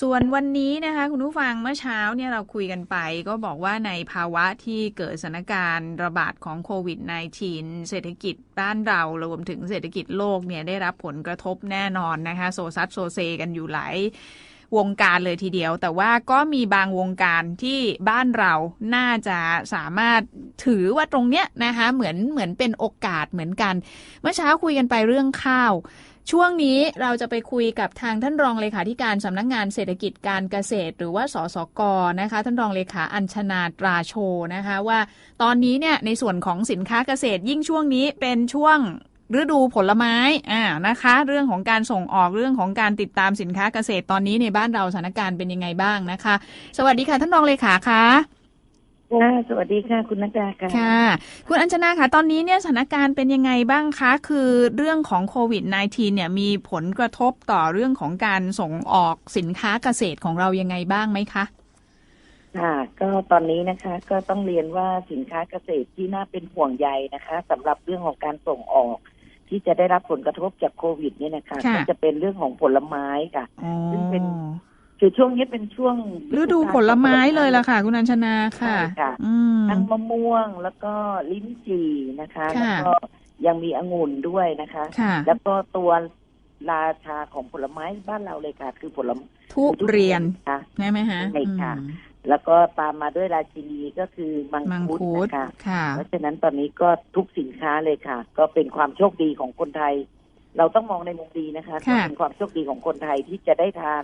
ส่วนวันนี้นะคะ คุณผู้ฟังเมื่อเช้าเนี่ยเราคุยกันไป ก็บอกว่าในภาวะที่เกิดสถานการณ์ระบาดของโควิด -19 เศรษฐกิจบ้านเรารวมถึงเศรษฐกิจโลกเนี่ยได้รับผลกระทบแน่นอนนะคะ โซซัดโซเซกันอยู่หลายวงการเลยทีเดียว แต่ว่าก็มีบางวงการที่บ้านเราน่าจะสามารถถือว่าตรงเนี้ยนะคะ เหมือนเหมือนเป็นโอกาสเหมือนกัน เมื่อเช้าคุยกันไปเรื่องข้าว ช่วงนี้เราจะไปคุยกับทางท่านรองเลขาธิการสำนักงงานเศรษฐกิจการเกษตร หรือว่าสสกนะคะ ท่านรองเลขาอัญชนาตราโชนะคะว่าตอนนี้เนี่ยในส่วนของสินค้าเกษตรยิ่งช่วงนี้เป็นช่วงฤดูผลไม้อ่านะคะ เรื่องของการส่งออกเรื่องของการติดตามสินค้าเกษตรตอนนี้ในบ้านเราสถานการณ์เป็นยังไงบ้างนะคะ สวัสดีค่ะท่านรองเลขาคะ ค่ะสวัสดีค่ะ คุณนักดาค่ะค่ะ คุณอัญชนาค่ะตอนนี้เนี่ยสถานการณ์เป็นยังไงบ้างคะ คือเรื่องของโควิด -19 เนี่ยมีผลกระทบต่อเรื่องของการส่งออกสินค้าเกษตรของเรายังไงบ้างไหมคะ ค่ะ ก็ตอนนี้นะคะ ก็ต้องเรียนว่าสินค้าเกษตรที่น่าเป็นห่วงใยนะคะสำหรับเรื่องของการส่งออก ที่จะได้รับผลกระทบจากโควิด เนี่ยนะคะค่ะก็จะเป็นเรื่องของผลไม้ค่ะอ๋อซึ่งเป็น คือช่วงนี้เป็นช่วงฤดูผลไม้เลยล่ะค่ะ คุณอัญชนาค่ะใช่ค่ะอืมทั้งมะม่วงแล้วก็ลิ้นจี่นะคะค่ะแล้วก็ยังมีองุ่นด้วยนะคะค่ะแล้วก็ตัวราชาของผลไม้บ้านเราเลยค่ะ คือผลไม้ทุเรียนค่ะใช่ไหมฮะใช่ค่ะอืมแล้วก็ตามมาด้วยราชินีก็คือมังมังคุดคุดนะคะค่ะเพราะฉะนั้นตอนนี้ก็ทุกสินค้าเลยค่ะ ก็เป็นความโชคดีของคนไทย เราต้องมองในมุมดีนะคะก็ค่ะเป็นความโชคดีของคนไทยที่จะได้ทาน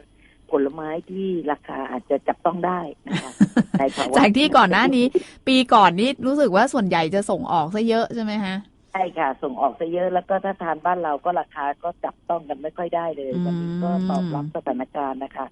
ผลไม้ที่ราคาอาจจะจับต้องได้นะคะในภาวะจากที่ก่อนหน้านี้ ปีก่อนนี้รู้สึกว่าส่วนใหญ่จะส่งออกซะเยอะใช่ไหมฮะใช่ค่ะ ส่งออกซะเยอะแล้วก็ถ้าทานบ้านเราก็ราคาก็จับต้องกันไม่ค่อยได้เลยอืมวันนี้ก็ตอบรับสถานการณ์นะคะ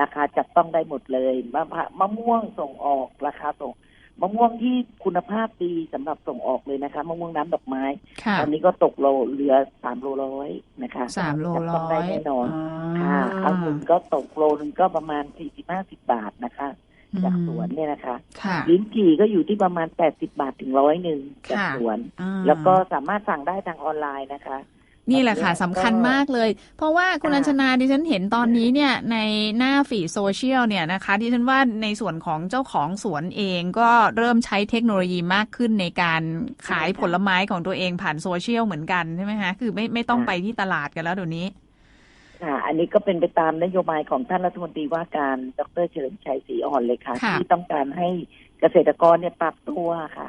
ราคาจับต้องได้หมดเลยมะพร้าวมะม่วงส่งออกราคาส่ง มะม่วงที่คุณภาพดีสำหรับส่งออกเลยนะคะมะม่วงน้ำดอกไม้ค่ะตอนนี้ก็ตกโลเหลือสามโลร้อยนะคะสามโลจับร้ต้องอได้ยแน่นอนอ๋ค่ะอองุ่นก็ตกโลนึงก็ประมาณสี่สิบห้าสิบบาทนะคะ จากสวนเนี่ยนะคะค่ะลิ้นจี่ก็อยู่ที่ประมาณแปดสิบาทถึงร้อยหนึ่งจากค่ะสวนอ่าแล้วก็สามารถสั่งได้ทางออนไลน์นะคะ นี่แหละค่ะแบบนี้สำคัญก็มากเลย เพราะว่าคุณค่ะอัญชนาดิฉันเห็นตอนนี้เนี่ยในหน้าฟีดโซเชียลเนี่ยนะคะดิฉันว่าในส่วนของเจ้าของสวนเองก็เริ่มใช้เทคโนโลยีมากขึ้นในการขายผลไม้ของตัวเองผ่านโซเชียลเหมือนกันใช่ไหมคะคือไม่ไม่ต้องไปที่ตลาดกันแล้วเดี๋ยวนี้ค่ะอันนี้ก็เป็นไปตามนโยบายของท่านรัฐมนตรีว่าการดรเฉลิมชัยศรีอ่อนเลยค่ะค่ะที่ต้องการให้เกษตรกรเนี่ยปรับตัวค่ะ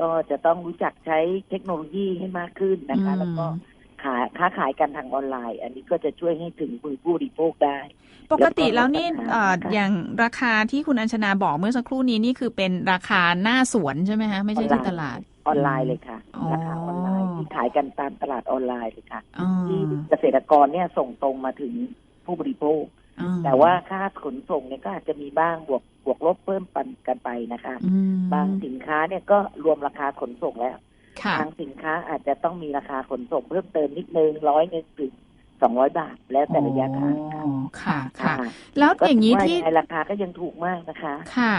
ก็จะต้องรู้จักใช้เทคโนโลยีให้มากขึ้นนะคะ แล้วก็ ขายค้าขายกันทางออนไลน์ อันนี้ก็จะช่วยให้ถึงมือผู้บริโภคได้ ปกติแล้วนี่แล้วก็เอ่อค่ะอย่างราคาที่คุณอัญชนาบอกเมื่อสักครู่นี้นี่คือเป็นราคาหน้าสวนใช่ไหมคะไม่ใช่ที่ตลาดออนไลน์เลยค่ะอ๋อราคาออนไลน์ที่ขายกันตามตลาดออนไลน์เลยค่ะอ๋อที่เกษตรกรเนี่ยส่งตรงมาถึงผู้บริโภคอ๋อแต่ว่าค่าขนส่งเนี่ยก็อาจจะมีบ้างบวกบวกลบเพิ่มปันกันไปนะคะอืมบางสินค้าเนี่ยก็รวมราคาขนส่งแล้ว ค่ะบางสินค้าอาจจะต้องมีราคาขนส่งเพิ่มเติมนิดนึงร้อยหนึ่งถึงสองร้อยบาท แล้วแต่ระยะทางค่ะอ๋อค่ะค่ะค่ะ แล้วก็อย่างนี้ถืว่ที่งไงราคาก็ยังถูกมากนะคะ ค่ะ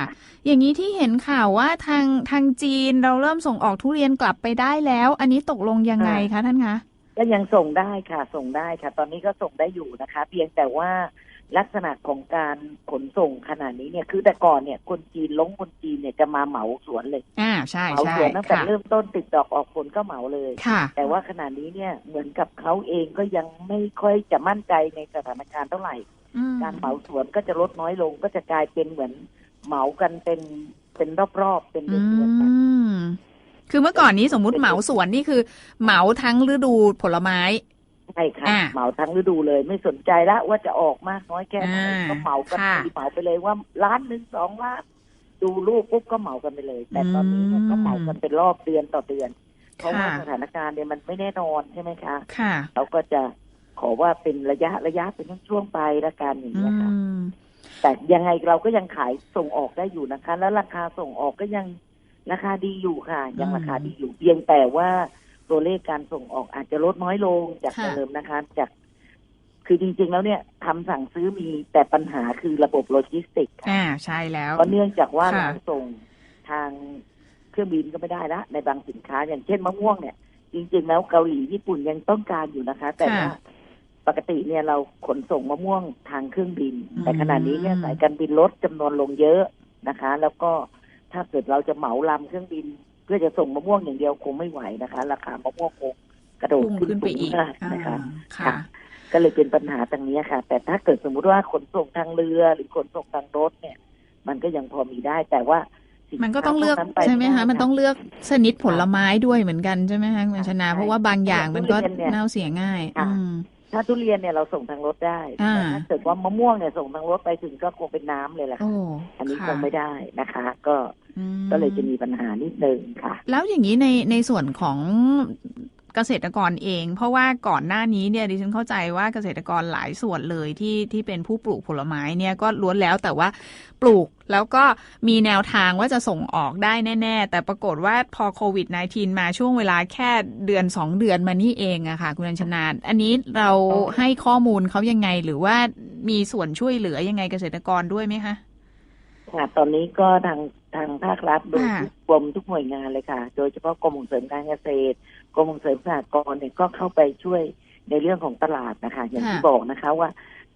อย่างนี้ที่เห็นข่าวว่าทางทางจีนเราเริ่มส่งออกทุเรียนกลับไปได้แล้ว อันนี้ตกลงยังไงคะท่านคะก็ยังส่งได้ค่ะ ส่งได้ค่ะ ตอนนี้ก็ส่งได้อยู่นะคะ เพียงแต่ว่า ลักษณะของการขนส่งขนาดนี้เนี่ยคือแต่ก่อนเนี่ยคนจีนลงคนจีนเนี่ยจะมาเหมาสวนเลยอ่าใช่เหมาใช่สวนตั้งแต่ค่ะเริ่มต้นติดดอกออกผลก็เหมาเลยค่ะแต่ว่าขณะนี้เนี่ยเหมือนกับเขาเองก็ยังไม่ค่อยจะมั่นใจในสถานการณ์เท่าไหร่อืมการเหมาสวนก็จะลดน้อยลงก็จะกลายเป็นเหมือนเหมากันเป็นเป็นรอบๆเป็นเดือือนๆไปมคือเมื่อก่อนนี้สมมุติเหมาสวนนี่คือ เหมาทั้งฤดูผลไม้ ใช่ค่ะ อ่าเหมาทั้งฤดูเลย ไม่สนใจละว่าจะออกมากน้อยแค่ไหนอ่าก็เหมากันค่ะทีเหมาไปเลยว่าล้านหนึ่งสองล้านดูลูกปุ๊บก็เหมากันไปเลย แต่ตอนนี้เนี่ยอืมก็เหมากันเป็นรอบเดือนต่อเดือน เพราะว่าค่ะ สถานการณ์เนี่ยมันไม่แน่นอนใช่ไหมคะค่ะเขาก็จะขอว่าเป็นระยะระยะเป็นช่วงๆไปละกันอย่างอืนี้ยค่ะ ม แต่ยังไงเราก็ยังขายส่งออกได้อยู่นะคะ แล้วราคาส่งออกก็ยังราคาดีอยู่ค่ะ ยังอืม ราคาดีอยู่เพียงแต่ว่า ตัวเลขการส่งออกอาจจะลดน้อยลงจากค่ะ เดิมนะคะ จากคือจริง ๆ แล้วเนี่ยทำสั่งซื้อมีแต่ปัญหาคือระบบโลจิสติกส์ค่ะอ่าใช่แล้ว เพราะเนื่องจากว่าค่ะ เราส่งทางเครื่องบินก็ไม่ได้ละในบางสินค้าอย่างเช่นมะม่วงเนี่ย จริง ๆ แล้วเกาหลีญี่ปุ่นยังต้องการอยู่นะคะ แต่ว่าปกติเนี่ยเราขนส่งมะม่วงทางเครื่องบินอืมแต่ขณะนี้เนี่ยสายการบินลดจำนวนลงเยอะนะคะ แล้วก็ถ้าเกิดเราจะเหมาลำเครื่องบินเพื่อจะส่งมะม่วงอย่างเดียวคงไม่ไหวนะคะ ราคามะม่วงคงกระโดดพุ่งขึ้นขึ้นไปสูงอีกมากนะคะอ่าค่ะค่ะ ก็เลยเป็นปัญหาตรงนี้ค่ะ แต่ถ้าเกิดสมมุติว่าขนส่งทางเรือหรือขนส่งทางรถเนี่ย มันก็ยังพอมีได้แต่ว่าสินมันก็ต้องเลือกค้าพวนั้นปใช่ไหมคะด้มันต้องเลือกชนิดผลไม้ด้วยเหมือนกันใช่ไหมคะคุณชนาใช่เพราะว่าบางอย่างมันก็ทุเรียนเนี่ยเน่าเสียง่ายค่ะอืม ถ้าทุเรียนเนี่ยเราส่งทางรถได้อ่าแต่ถ้าเกิดว่ามะม่วงเนี่ยส่งทางรถไปถึงก็คงเป็นน้ำเลยแหละค่ะโอ้อันนี้ค่ะคงไม่ได้นะคะ ก็อืมก็เลยจะมีปัญหานิดนึงค่ะ แล้วอย่างนี้ในในส่วนของเกษตรกรเอง เพราะว่าก่อนหน้านี้เนี่ยดิฉันเข้าใจว่าเกษตรกรหลายส่วนเลยที่ที่เป็นผู้ปลูกผลไม้เนี่ยก็ล้วนแล้วแต่ว่าปลูกแล้วก็มีแนวทางว่าจะส่งออกได้แน่ ๆ แต่ปรากฏว่าพอโควิด -19 มาช่วงเวลาแค่เดือนสองเดือนมานี่เองอะค่ะ คุณอัญชนาอันนี้เราให้ข้อมูลเขายังไงหรือว่ามีส่วนช่วยเหลือยังไงเกษตรกรด้วยไหมคะ ค่ะ ตอนนี้ก็ทางทางภาครัฐโดยค่ะทุกกรมทุกหน่วยงานเลยค่ะ โดยเฉพาะกรมส่งเสริมการเกษตรกรมส่งเสริมสหกรณ์เนี่ยก็เข้าไปช่วยในเรื่องของตลาดนะคะ อย่างที่บอกนะคะว่า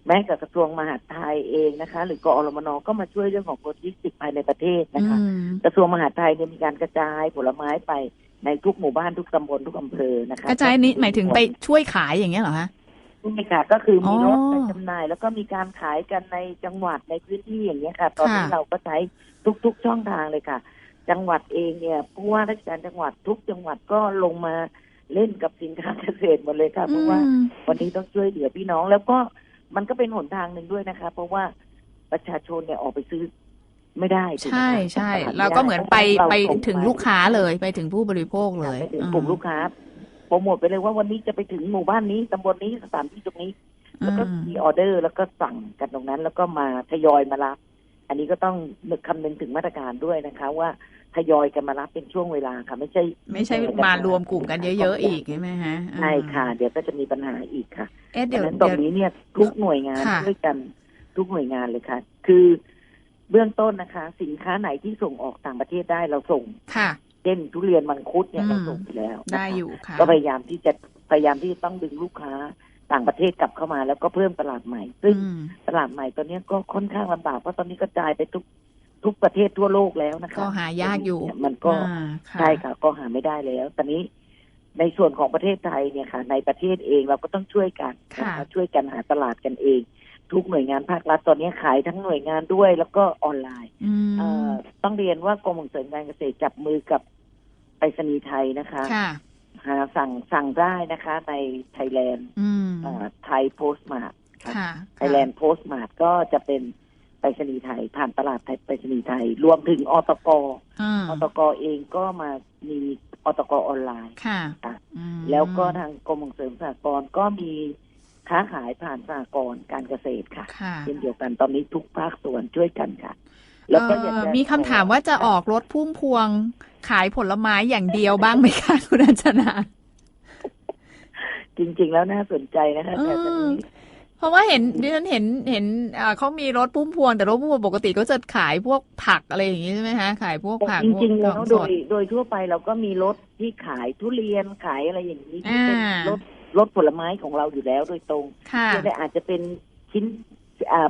แม้กับกระทรวงมหาดไทยเองนะคะ หรือกอรมนก็มาช่วยเรื่องของโลจิสติกส์ภายในประเทศนะคะอืมกระทรวงมหาดไทยเนี่ยมีการกระจายผลไม้ไปในทุกหมู่บ้านทุกตำบลทุกอำเภอนะคะ กระจายนี้หมายถึงไปช่วยขายอย่างเงี้ยเหรอคะ นี่ค่ะ ก็คือมีรถอ๋อไปจำหน่าย แล้วก็มีการขายกันในจังหวัดในพื้นที่อย่างเงี้ยค่ะ ตอนนี้ค่ะเราก็ใช้ทุก ๆ ช่องทางเลยค่ะ จังหวัดเองเนี่ยผู้ว่าราชการจังหวัดทุกจังหวัดก็ลงมาเล่นกับสินค้าเกษตรหมดเลยค่ะเพราะว่าอืมวันนี้ต้องช่วยเหลือพี่น้องแล้วก็มันก็เป็นหนทางหนึ่งด้วยนะคะ เพราะว่าประชาชนเนี่ยออกไปซื้อไม่ได้ถูกไหมใช่คะใช่ตลาดเราก็เหมือนไปราไปส่ถึงลูกค้าเลยไปถึงผู้บริโภคเลยไปถึงอืมกลุ่มลูกค้าโป รโมทไปเลยว่าวันนี้จะไปถึงหมู่บ้านนี้ตำบลนี้สถานที่ตรงนี้ แล้วก็อืมมีออเดอร์แล้วก็สั่งกันตรงนั้น แล้วก็มาทยอยมารับ อันนี้ก็ต้องนึกคำนึงถึงมาตรการด้วยนะคะ ว่าทยอยกันมารับเป็นช่วงเวลาค่ะ ไม่ใช่ ไม่ใช่มารวมกลุ่มกันเยอะๆอีกใช่ไหมฮะใช่ค่ะ เดี๋ยวก็จะมีปัญหาอีกค่ะเอ๊ะดัเดี๋ยงวนั้นตรเดี๋งยวนี้เนี่ยทุกหน่วยงานค่ะช่วยกันทุกหน่วยงานเลยค่ะ คือเบื้องต้นนะคะ สินค้าไหนที่ส่งออกต่างประเทศได้เราส่งค่ะ เช่นทุเรียนมังคุดเนี่ยอืมเราส่งไปแล้วนะคะได้อยู่ค่ะก็พยายามที่จะพยายามที่จะต้องดึงลูกค้าต่างประเทศกลับเข้ามาแล้วก็เพิ่มตลาดใหม่ ซึ่งอืมตลาดใหม่ตอนนี้ก็ค่อนข้างลำบากเพราะตอนนี้กระจายไปทุกทุกประเทศทั่วโลกแล้วนะคะก็หายากอยู่ มันก็อ่าค่ะใช่ค่ะ ก็หาไม่ได้แล้ว ตอนนี้ในส่วนของประเทศไทยเนี่ยค่ะ ในประเทศเองเราก็ต้องช่วยกันนะค่ะคะช่วยกันหาตลาดกันเอง ทุกหน่วยงานภาครัฐตอนนี้ขายทั้งหน่วยงานด้วยแล้วก็ออนไลน์อืมเอ่อต้องเรียนว่ากรมส่งเสริมการเกษตรจับมือกับไป รษณีย์ไทยนะคะค่ะหาสั่งสั่งได้นะคะ ในไทยแลนด์อืมไทยโพสต์มาร์ทค่ะไทยแลนด์โพสต์มาร์ทก็จะเป็นไปรษณีย์ไทย ผ่านตลาดไทยไปรษณีย์ไทย รวมถึงอตกอ่าอตกเองก็มามีอตกออนไลน์ค่ะค่ะอืมแล้วก็ทางกรมส่งเสริมสหกรณ์ก็มีค้าขายผ่านสหกรณ์การเกษตรค่ะค่ะเช่นเดียวกันตอนนี้ทุกภาคส่วนช่วยกันค่ะ แล้วก็อยากเอ่จะอมีคำถามว่าจะออกรถพุ่มพวงขายผลไม้อย่างเดียวบ้างไหมคะคุณอัญชนาจริง ๆ แล้วน่าสนใจนะคะแต่ตอนนี้เพราะว่าเห็นดิฉันเห็นเห็นอ่าเขามีรถพุ่มพวง แต่รถพุ่มพวงปกติก็จะขายพวกผักอะไรอย่างนี้ใช่ไหมคะขายพวกผักจริงๆพแล้ววกโดสยโดยทั่วไปเราก็มีรถที่ขายทุเรียนขายอะไรอย่างนี้ที่อ่าเป็นรถรถผลไม้ของเราอยู่แล้วโดยตรงค่ะเพียงแต่อาจจะเป็นชิ้นอ่า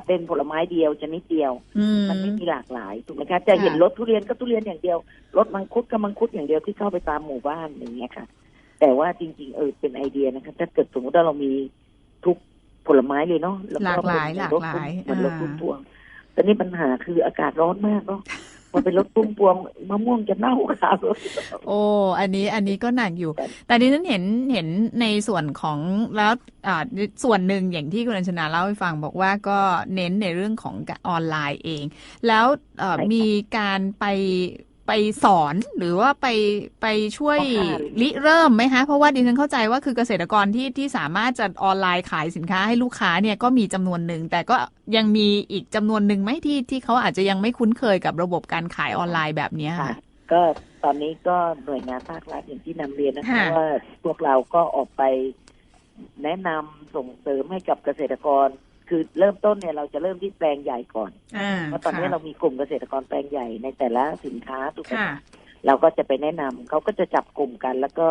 เป็นผลไม้เดียวชนิดเดียวอืมมันไม่มีหลากหลายถูกไหมคะจะเห็นค่ะรถทุเรียนก็ทุเรียนอย่างเดียวรถมังคุดก็มังคุดอย่างเดียวที่เข้าไปตามหมู่บ้านอย่างเงี้ยค่ะ แต่ว่าจริง ๆ เออเป็นไอเดียนะคะ ถ้าเกิดสมมติว่าเรามีทุกผลไม้เลยเนาะแวหลากหลายเป็นหลากหลายเหมือนรถอ่าพุ่มพวงแต่นี่ปัญหาคืออากาศร้อนมากเนาะ พอเป็นรถพุ่มพวงมะม่วงจะเน่าค่ะโอ้อันนี้อันนี้ก็หนักอยู่ แต่ดิฉันเห็นเห็นในส่วนของแล้วอ่าส่วนหนึ่งอย่างที่คุณอัญชนาเล่าให้ฟังบอกว่าก็เน้นในเรื่องของออนไลน์เอง แล้วเอ่อใช่ค่ะมีการไป ไปสอนหรือว่าไปไปช่วยอ๋อค่ะริเริ่มไหมคะเพราะว่าดิฉันเข้าใจว่าคือเกษตรกรที่ที่สามารถจะออนไลน์ขายสินค้าให้ลูกค้าเนี่ยก็มีจำนวนหนึ่ง แต่ก็ยังมีอีกจำนวนหนึ่งไหมที่ที่เขาอาจจะยังไม่คุ้นเคยกับระบบการขายออนไลน์แบบเนี้ยค่ะค่ะ ก็ตอนนี้ก็หน่วยงานภาครัฐอย่างที่นำเรียนนะคะค่ะว่าพวกเราก็ออกไปแนะนำส่งเสริมให้กับเกษตรกร คือเริ่มต้นเนี่ยเราจะเริ่มที่แปลงใหญ่ก่อนอ่าเพราะตอนนี้ค่ะเรามีกลุ่มเกษตรกรแปลงใหญ่ในแต่ละสินค้าทุกค่ะเราก็จะไปแนะนำเขาก็จะจับกลุ่มกัน แล้วก็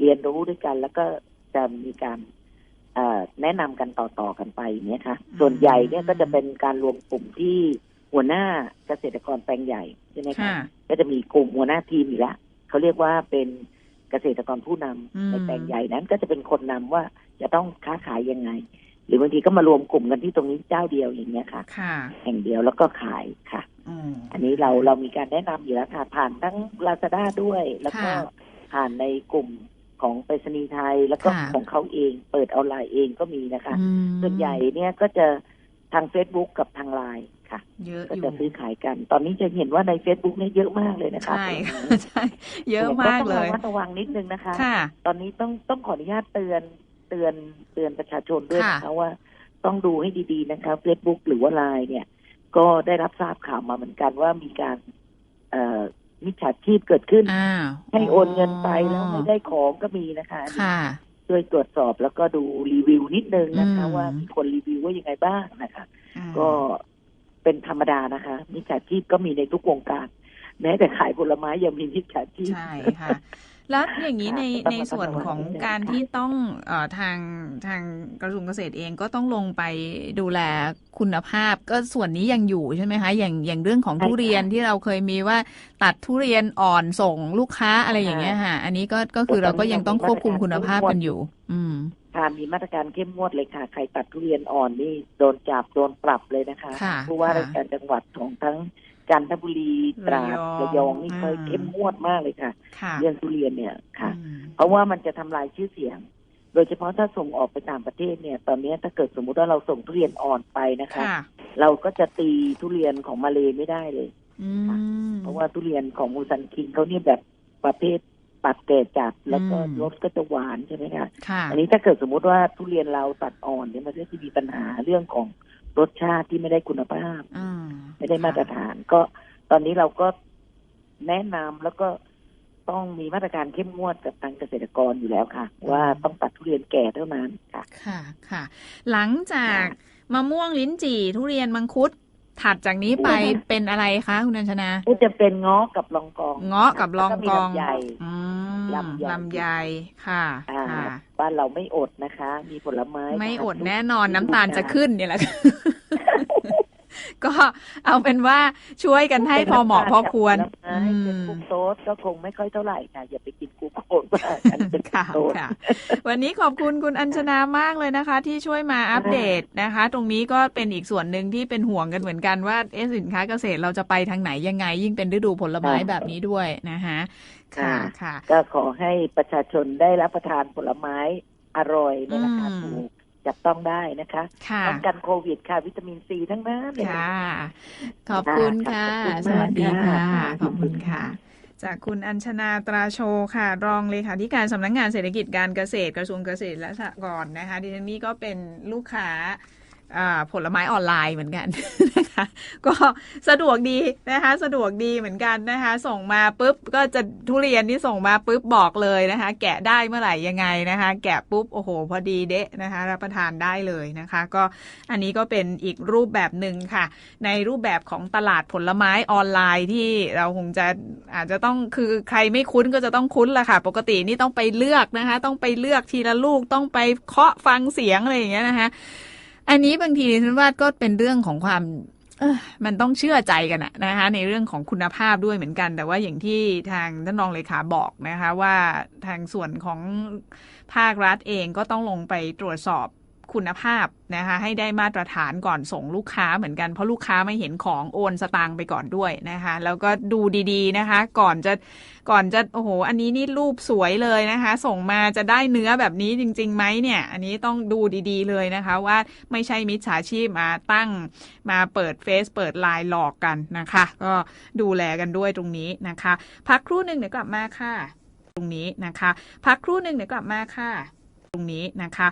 เรียนรู้ด้วยกัน แล้วก็จะมีการเอ่อแนะนำกันต่อๆกันไปอย่างเนี่ยค่ะส่วนใหญ่เนี่ยก็จะเป็นการรวมกลุ่มที่หัวหน้าเกษตรกรแปลงใหญ่ใช่ไหมคะค่ะก็จะมีกลุ่มหัวหน้าทีมอยู่แล้วเขาเรียกว่าเป็นเกษตรกรผู้นำอืมในแปลงใหญ่นั้นก็จะเป็นคนนำว่าจะต้องค้าขายยังไง หรือบางทีก็มารวมกลุ่มกันที่ตรงนี้เจ้าเดียวอย่างเงี้ยค่ะ ค่ะ แห่งเดียวแล้วก็ขายค่ะ อืม อันนี้เราเรามีการแนะนำอยู่แล้วค่ะ ผ่านทั้งลาซาด้าด้วย แล้วก็ค่ะผ่านในกลุ่มของไปรษณีย์ไทย แล้วก็ค่ะ ของเขาเอง เปิดออนไลน์เองก็มีนะคะ อืมส่วนใหญ่เนี่ยก็จะทาง Facebook กับทางไลน์ค่ะ เยอะก็อยู่ จะซื้อขายกัน ตอนนี้จะเห็นว่าใน Facebook เนี่ยเยอะมากเลยนะคะใช่ใช่ เยอะมากเลต้องยระมัดระวังนิดนึงนะคะ ค่ะ ตอนนี้ต้องต้องขออนุญาตเตือน เตือนเตือนประชาชนด้วยนะค่ะคะว่าต้องดูให้ดีๆนะคะ Facebook หรือว่าไลน์เนี่ย ก็ได้รับทราบข่าวมาเหมือนกันว่ามีการเอ่อมิจฉาชีพเกิดขึ้นอ้าวให้โอนเงินไปแล้วไม่ได้ของก็มีนะคะอันนี้ค่ะช่วยตรวจสอบแล้วก็ดูรีวิวนิดนึงนะคะอืมว่ามีคนรีวิวว่ายังไงบ้างนะคะอืมก็เป็นธรรมดานะคะ มิจฉาชีพก็มีในทุกวงการ แม้แต่ขายผลไม้ยังมีมิจฉาชีพใช่ค่ะ แล้วอย่างนี้ในต้องในระมัดส่วนระวังของนิดนึงการค่ะที่ต้องเอ่อทางทางกระทรวงเกษตรเองก็ต้องลงไปดูแลคุณภาพ ก็ส่วนนี้ยังอยู่ใช่ไหมคะอย่างอย่างเรื่องของใช่ค่ะทุเรียนที่เราเคยมีว่าตัดทุเรียนอ่อนส่งลูกค้าอะไรอย่างเงี้ยค่ะค่ะ อันนี้ก็ก็คือเราก็ยังต้องควบคุมคุณภาพกันอยู่ อืมค่ะมีมาตรการเข้มงวดเลยค่ะ ใครตัดทุเรียนอ่อนนี่โดนจับโดนปรับเลยนะคะค่ะผู้ว่าค่ะราชการจังหวัดของทั้ง จันทบุรีตราดระระยยอองงนี่เคยอืมเข้มงวดมากเลยค่ะค่ะ เรื่องทุเรียนเนี่ยค่ะอืมเพราะว่ามันจะทำลายชื่อเสียง โดยเฉพาะถ้าส่งออกไปต่างประเทศเนี่ย ตอนนี้ถ้าเกิดสมมุติว่าเราส่งทุเรียนอ่อนไปนะคะค่ะเราก็จะตีทุเรียนของมาเลไม่ได้เลยอืมเพราะว่าทุเรียนของมูซันคิงเขาเนี่ยแบบประเภทปัดแก่จัดแล้วก็อืมรสก็จะหวานใช่ไหมคะค่ะอันนี้ถ้าเกิดสมมุติว่าทุเรียนเราตัดอ่อนเนี่ยมันก็จะมีปัญหาเรื่องของ รสชาติที่ไม่ได้คุณภาพอืมไม่ได้มาตรฐาน ก็ตอนนี้เราก็แนะนำแล้วก็ต้องมีมาตรการเข้มงวดกับทางเกษตรกรอยู่แล้วค่ะ ว่าต้องตัดทุเรียนแก่เท่านั้นค่ะ ค่ะค่ะ หลังจากมะม่วงลิ้นจี่ทุเรียนมังคุดถัดจากนี้ไปอืมเป็นอะไรคะคุณอัญชนา ก็จะเป็นง้อกับลองกองเงาะกับลองกองแล้วมี ลำไยอืมลำไยลำไยค่ะอ่าค่ะบ้านเราไม่อดนะคะ มีผลไม้ ไม่ค่ะอดทุกแน่นอนทุกน้ำตาลฤดูจะกาขึ้นเนี่ยแหละ ก็เอาเป็นว่าช่วยกันให้พอเหมาะพอควรผลไม้เป็นกรุ๊ปโซสก็คงไม่ค่อยเท่าไหร่ค่ะอย่าไปกินกรุ๊ปโซสมากอันเป็นกรุ๊ค่ะปโซสค่ะ วันนี้ขอบคุณคุณอัญชนามากเลยนะคะ ที่ช่วยมาอัปเดตนะคะ ตรงนี้ก็เป็นอีกส่วนหนึ่งที่เป็นห่วงกันเหมือนกันว่าเอะสินค้าเกษตรเราจะไปทางไหนยังไง ยิ่งเป็นฤดูผลไม้แบบนี้ด้วยนะคะค่ะค่ะ ก็ขอให้ประชาชนได้รับประทานผลไม้อร่อยในราคาอืมถูก จับต้องได้นะคะค่ะป้องกันโควิดค่ะวิตามินซีทั้งนั้นเลยค่ะ ขอบคุณค่ะขอบคุณสมากวัสดีค่ะค่ะ ขอบคุณค่ะ จากคุณอัญชนาตราโชค่ะ รองเลขาธิการสำนักงานเศรษฐกิจการเกษตรกระทรวงเกษตรและสหกรณ์นะคะ ดิฉันนี่ก็เป็นลูกค้าอ่า ผลไม้ออนไลน์เหมือนกันนะคะก็สะดวกดีนะคะสะดวกดีเหมือนกันนะคะ ส่งมาปุ๊บก็จะทุเรียนที่ส่งมาปุ๊บบอกเลยนะคะ แกะได้เมื่อไหร่ยังไงนะคะ แกะปุ๊บโอ้โห พอดีเดะนะคะ รับประทานได้เลยนะคะ ก็อันนี้ก็เป็นอีกรูปแบบหนึ่งค่ะ ในรูปแบบของตลาดผลไม้ออนไลน์ที่เราคงจะอาจจะต้องคือใครไม่คุ้นก็จะต้องคุ้นละค่ะ ปกตินี่ต้องไปเลือกนะคะ ต้องไปเลือกทีละลูกต้องไปเคาะฟังเสียงอะไรอย่างเงี้ยนะคะ อันนี้บางทีฉันว่าก็เป็นเรื่องของความเอ้อมันต้องเชื่อใจกันอะนะคะ ในเรื่องของคุณภาพด้วยเหมือนกัน แต่ว่าอย่างที่ทางท่านรองเลขาบอกนะคะ ว่าทางส่วนของภาครัฐเองก็ต้องลงไปตรวจสอบ คุณภาพนะคะให้ได้มาตรฐานก่อนส่งลูกค้าเหมือนกันเพราะลูกค้าไม่เห็นของโอนสตางค์ไปก่อนด้วยนะคะ แล้วก็ดูดีๆนะคะ ก่อนจะก่อนจะโอ้โห อันนี้นี่รูปสวยเลยนะคะ ส่งมาจะได้เนื้อแบบนี้จริงๆไหมเนี่ย อันนี้ต้องดูดีๆเลยนะคะ ว่าไม่ใช่มิจฉาชีพมาตั้งมาเปิดเฟซเปิดไลน์หลอกกันนะคะ ก็ดูแลกันด้วยตรงนี้นะคะ พักครู่หนึ่งเดี๋ยวกลับมาค่ะ ตรงนี้นะคะ พักครู่หนึ่งเดี๋ยวกลับมาค่ะ ตรงนี้นะคะ